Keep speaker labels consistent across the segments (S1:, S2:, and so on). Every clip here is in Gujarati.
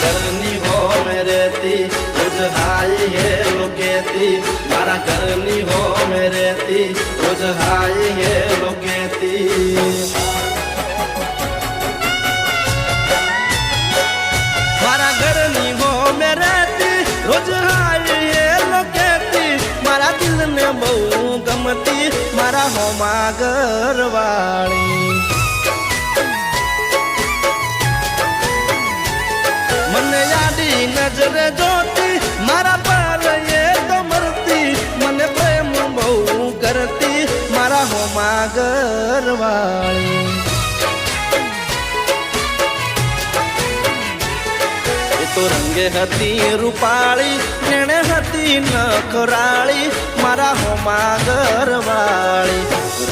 S1: ઘરની હોમ રેતી રોજ હાઈ હે લોકેતી મારા ઘરની હોમ રેતી રોજ હાઈ હે લોકેતી બહુ ગમતી મારા હોમા ઘરવાળી યાદી નજરે જોતી, મારા પર તો મરતી, મને પ્રેમ બહુ કરતી, મારા હોમા ઘરવાળી. એ તો રંગે હતી રૂપાળી, નેણે હતી નખરાળી, મારા હોમા ઘરવાળી.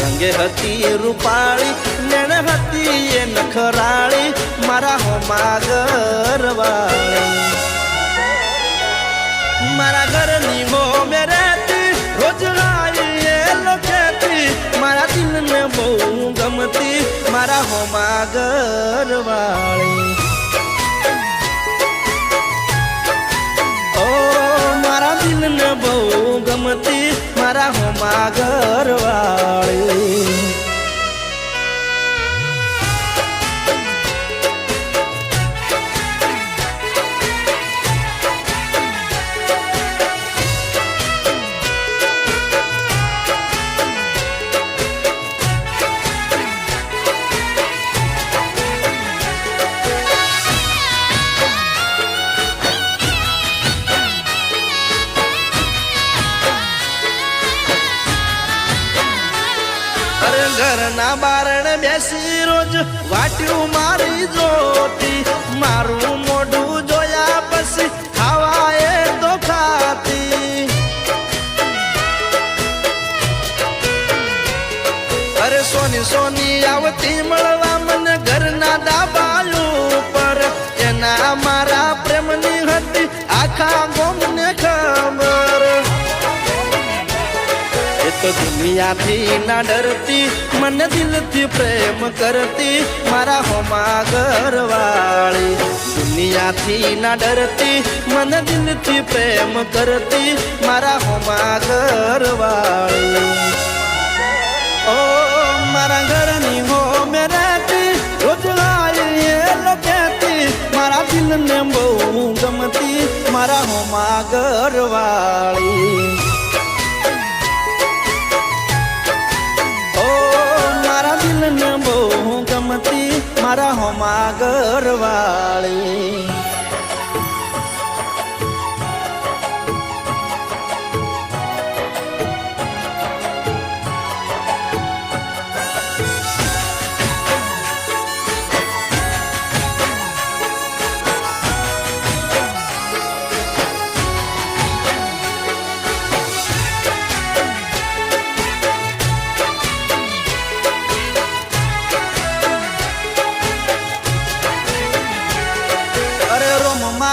S1: રંગે હતી રૂપાળી, નેણે હતી એ નખરાળી, મારા હોમા ઘરવાળી. ગમતી મારા હોમા ઘરવાળી ઓ મારા દિલને બહુ ગમતી મારા હોમા ઘરવાળી ઘરના બારણ બેસી રોજ વાટ્યું મારી જોતી મારું મોઢું જોયા પછી ખાવા એ તો ખાતી અરે સોની સોની આવતી મળવા તો દુનિયાથી ના ડરતી, મને દિલથી પ્રેમ કરતી, મારા હોમા ઘરવાળી દુનિયાથી ના ડરતી, મને દિલથી પ્રેમ કરતી, મારા હોમા ઘરવાળી ઓ મારા ઘરની હોમે રહેતી રોજ લાઈ એ લખેતી, મારા દિલને બહુ ગમતી, મારા હોમા ઘરવાળી હોમા ઘરવાળી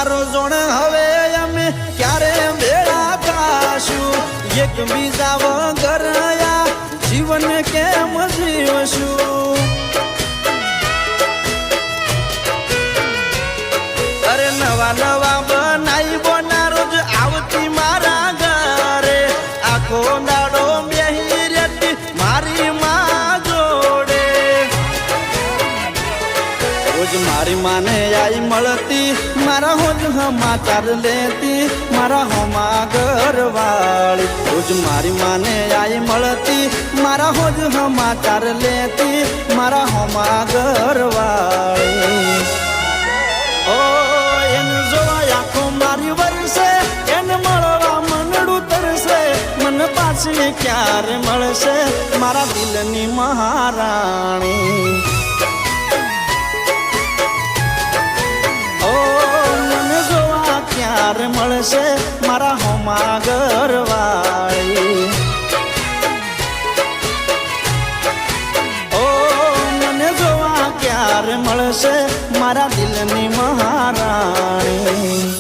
S1: મારો જોણ હવે અમે ક્યારે મેળા થાશું એક બીજા વગર જીવન કેમ જીવશું? અરે નવા નવા બનાઈ બોના રોજ આવતી મારા ઘરે. આખો દાડો બેહી રેતી મારી માં જોડે. રોજ મારી માને મારા હોજ સમાચાર લેતી, મારા હોમા ઘરવાળી. રોજ મારી માને આઈ મળતી, મારા હોજ સમાચાર લેતી, મારા હોમા ઘરવાળી. ઓ, એન જોવા આખો મારી વરસે, એને મળવા મનડું તરસે. મન પાછી ક્યારે મળશે? મારા દિલની મહારાણી. હાર મળશે મારા હોમા ગરવાળી ઓ મને જોવા ક્યારે મળશે મારા દિલની મહારાણી?